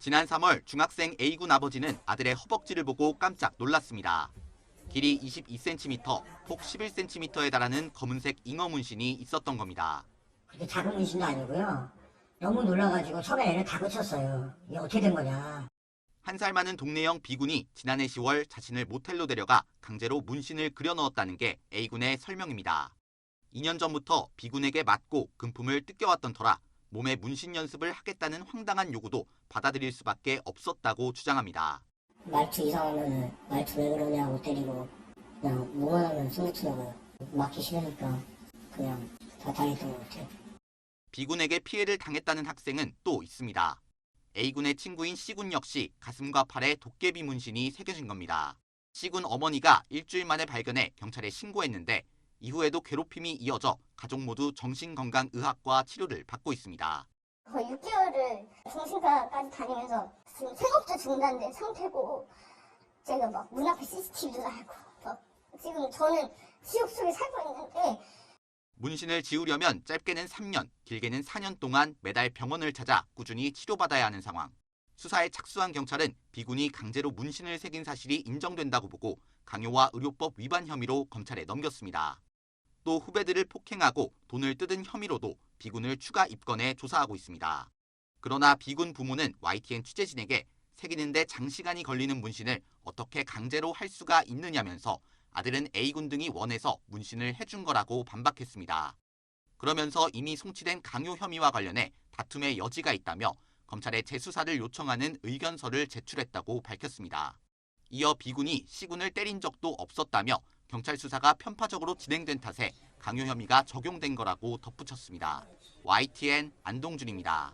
지난 3월 중학생 A군 아버지는 아들의 허벅지를 보고 깜짝 놀랐습니다. 길이 22cm, 폭 11cm에 달하는 검은색 잉어 문신이 있었던 겁니다. 그게 작은 문신도 아니고요. 너무 놀라가지고 처음에 애를 다 고쳤어요. 이게 어떻게 된 거냐. 한 살 많은 동네형 B군이 지난해 10월 자신을 모텔로 데려가 강제로 문신을 그려 넣었다는 게 A군의 설명입니다. 2년 전부터 B군에게 맞고 금품을 뜯겨왔던 터라 몸에 문신 연습을 하겠다는 황당한 요구도 받아들일 수밖에 없었다고 주장합니다. 말투 이상하면 말투 왜 그러냐고 때리고 그냥 뭐만 하면 숨붙이다가 맞기 싫으니까 그냥 다 당했던 것 같아요. B군에게 피해를 당했다는 학생은 또 있습니다. A군의 친구인 C군 역시 가슴과 팔에 도깨비 문신이 새겨진 겁니다. C군 어머니가 일주일 만에 발견해 경찰에 신고했는데 이후에도 괴롭힘이 이어져 가족 모두 정신건강의학과 치료를 받고 있습니다. 거의 6개월을 정신과까지 다니면서 지금 생업도 중단된 상태고 제가 막 문 앞에 CCTV도 달고 막 지금 저는 지옥 속에 살고 있는데 문신을 지우려면 짧게는 3년, 길게는 4년 동안 매달 병원을 찾아 꾸준히 치료받아야 하는 상황. 수사에 착수한 경찰은 B군이 강제로 문신을 새긴 사실이 인정된다고 보고 강요와 의료법 위반 혐의로 검찰에 넘겼습니다. 또 후배들을 폭행하고 돈을 뜯은 혐의로도 B군을 추가 입건해 조사하고 있습니다. 그러나 B군 부모는 YTN 취재진에게 새기는데 장시간이 걸리는 문신을 어떻게 강제로 할 수가 있느냐면서 아들은 A군 등이 원해서 문신을 해준 거라고 반박했습니다. 그러면서 이미 송치된 강요 혐의와 관련해 다툼의 여지가 있다며 검찰에 재수사를 요청하는 의견서를 제출했다고 밝혔습니다. 이어 B군이 C군을 때린 적도 없었다며 경찰 수사가 편파적으로 진행된 탓에 강요 혐의가 적용된 거라고 덧붙였습니다. YTN 안동준입니다.